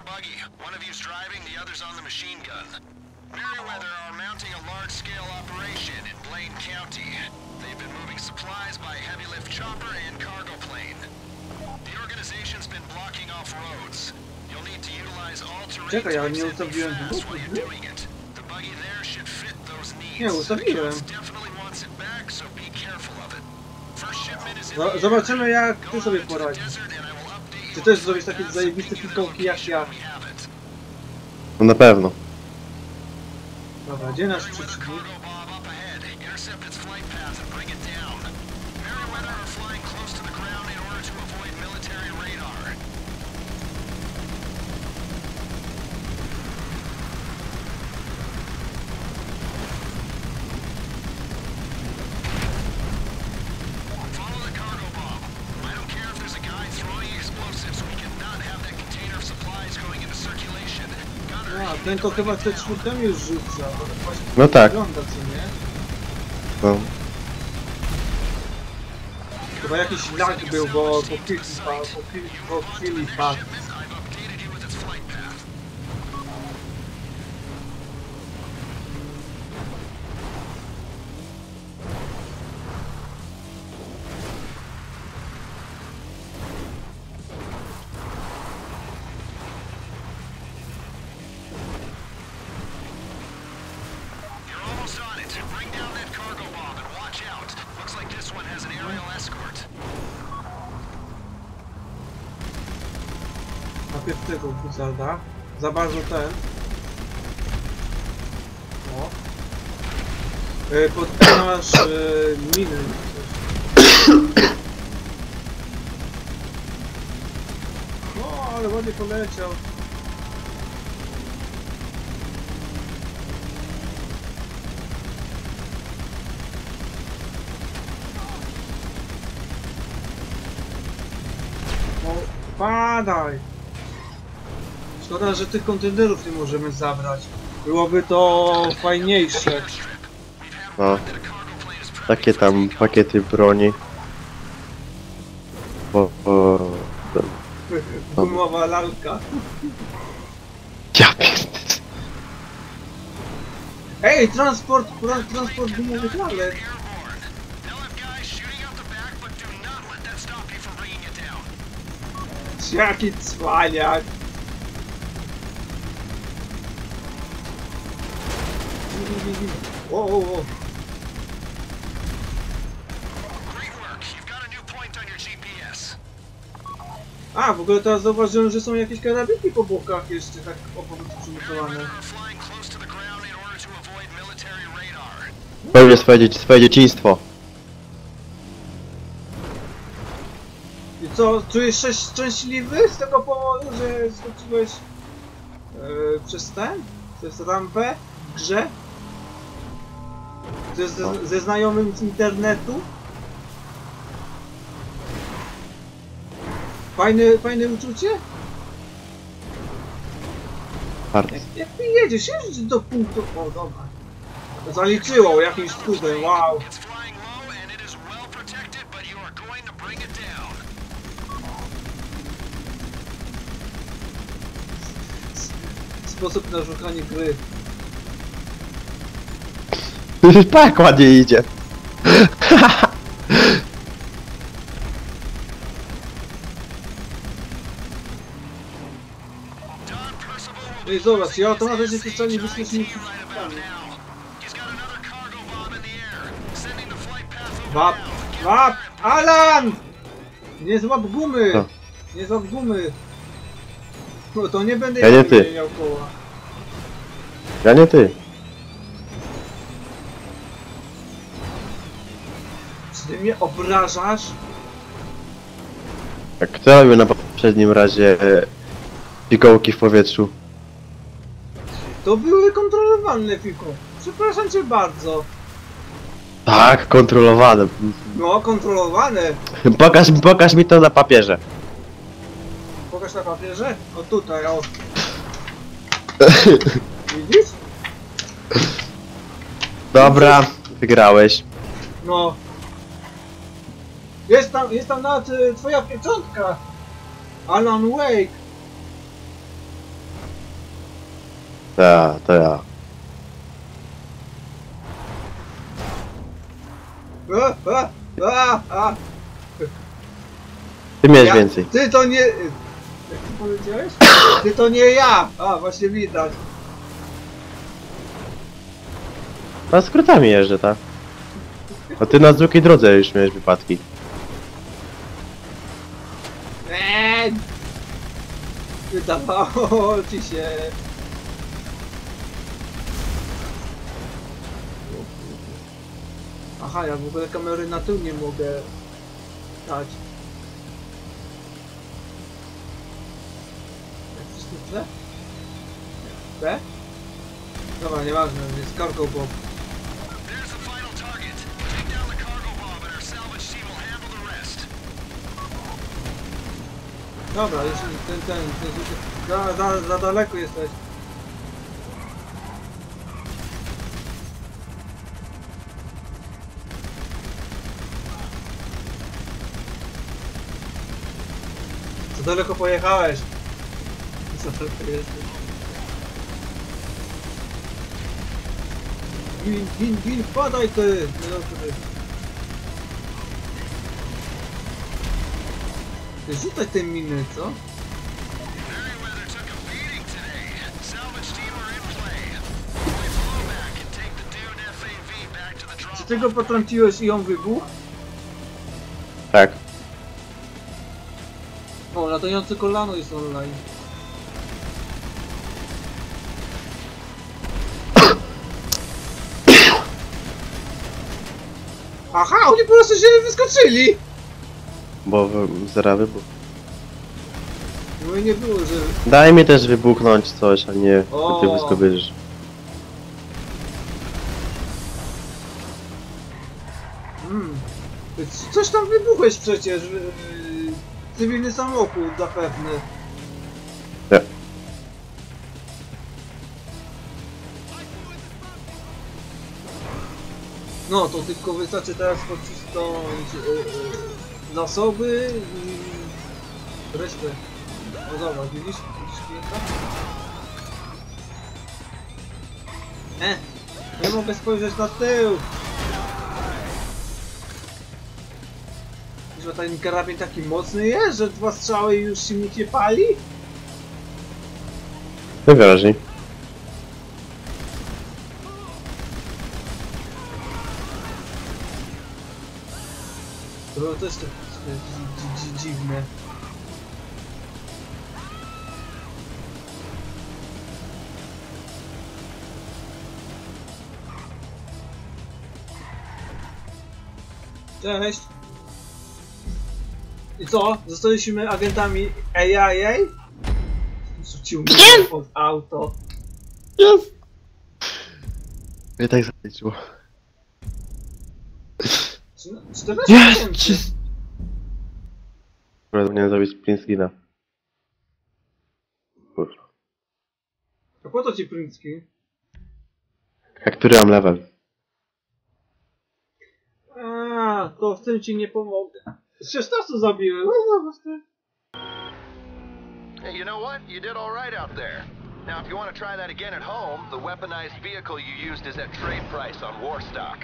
your buggy. One of you's driving, the other's on the machine gun. Merryweather are mounting a large-scale operation in Blaine County. They've been moving supplies by heavy lift chopper and cargo plane. The organization's been blocking off roads. You'll need to utilize all terrain Czekaj, ale types nie and be ustawiłem fast while you're doing it. The buggy there should fit those needs. Nie, ustawiłem. Definitely wants it back, so be careful of it. First shipment is in zobaczymy jak ty sobie poradzisz. Ty też zrobisz takie zajebiste fikołki jak ja. No na pewno. Dobra, gdzie nasz przeciwnik? A, ten to chyba te czwórkami już rzuca. bo tak właśnie No tak. Wygląda co nie? No. Chyba jakiś lag był, bo po chwili, pa, po chwili, po chwili padł. Najpierw tego Buzarda. Za bardzo ten. O. E, Podpinasz e, miny. O, ale ładnie poleciał. Padaj! Szkoda, że tych kontenerów nie możemy zabrać. Byłoby to fajniejsze. No. Takie tam pakiety broni. Bo, bo... Gumowa lalka. Ja pierdolę. Ej, transport, tra- transport gumowych lalek. Airborne. They'll Jaki cwaniak. O, o, o. Great work. You've got a new point on your GPS. A, w ogóle teraz zauważyłem, że są jakieś karabinki po bokach jeszcze tak opowieść przygotowane. Merryweather are flying close to the ground in order to avoid military radar. Pełnię swoje, dzieci, swoje dzieciństwo. I co, czujesz się szczęśliwy z tego powodu, że skoczyłeś e, przez ten? Przez rampę w grze? Ze, ze, ze znajomym z internetu? Fajne, fajne uczucie? Bardzo. Jak, jak ty jedziesz, jedziesz do punktu... O, dobra. Zaliczyło jakimś cudem, wow. It's flying low and it is well protected, but you are going to bring it down. Sposób na szukanie gry. Tak ładnie idzie. No i zobacz, ja automatycznie specjalnie H19 wyskoczyłem right about now. He's got another cargo bomb in the air, sending the flight path over Wap, now. Get wap, there. Alan! Nie złap gumy! Co? Nie złap gumy! No to nie będę Ja nie ty. wymieniał koła. Ja nie ty. Ty mnie obrażasz? Jak kto robił na poprzednim razie e, fikołki w powietrzu? To były kontrolowane fiko. Przepraszam cię bardzo. Tak, kontrolowane. No, kontrolowane. Pokaż, pokaż mi to na papierze. Pokaż na papierze. O tutaj, o. Widzisz? Dobra, wygrałeś. No. Jest tam, jest tam nawet y, twoja pieczątka. Alan Wake. Ta, to ja. A, a, a, a. Ty miałeś Ja- więcej. Ty to nie... Jak ty powiedziałeś? Ty to nie ja! A, właśnie widać. A skrótami jeżdżę, tak? A ty na zwykłej drodze już miałeś wypadki. Wydawało ci się. Aha, ja w ogóle kamery na tył nie mogę dać. Jak wszystko źle? B? Dobra, nieważne, jest cargo bob. Dobra, już ten, ten, ten, za, za, za daleko jesteś. Za daleko pojechałeś. Za daleko jesteś. Gin, gin, gin, wpadaj ty! No dobrze. Back to the drop. Czy ty go potrąciłeś i on wybuchł? Tak. O, latające kolano jest online. Aha, oni po prostu się wyskoczyli! Bo zera wybuch. No i nie było, że... Daj mi też wybuchnąć coś, a nie O. ty wszystko bierzesz. Mm. C- Coś tam wybuchłeś przecież. Yy, cywilny samochód zapewne. Nie. No, to tylko wystarczy teraz pocisnąć yy, yy, zasoby i resztę. No dobra, widzisz? Widzisz? E! Nie mogę spojrzeć na tył! Że ten karabin taki mocny jest, że dwa strzały już silnik nie pali? Najwyraźniej. To było też tak dzi- dzi- dziwne. Cześć! I co? Zostaliśmy agentami AIA? Rzucił mnie pod auto. Jest! Mnie tak zaliczyło. Czy- 14 Jest! tysięcy. Powinienem zrobić print screena. Kurwa. A po co ci printski? A który mam level? A, to w tym ci nie pomogę. Z 16 zabiłem. No zobacz ty. Hey, you know what? You did all right out there. Now, if you want to try that again at home, the weaponized vehicle you used is at trade price on Warstock.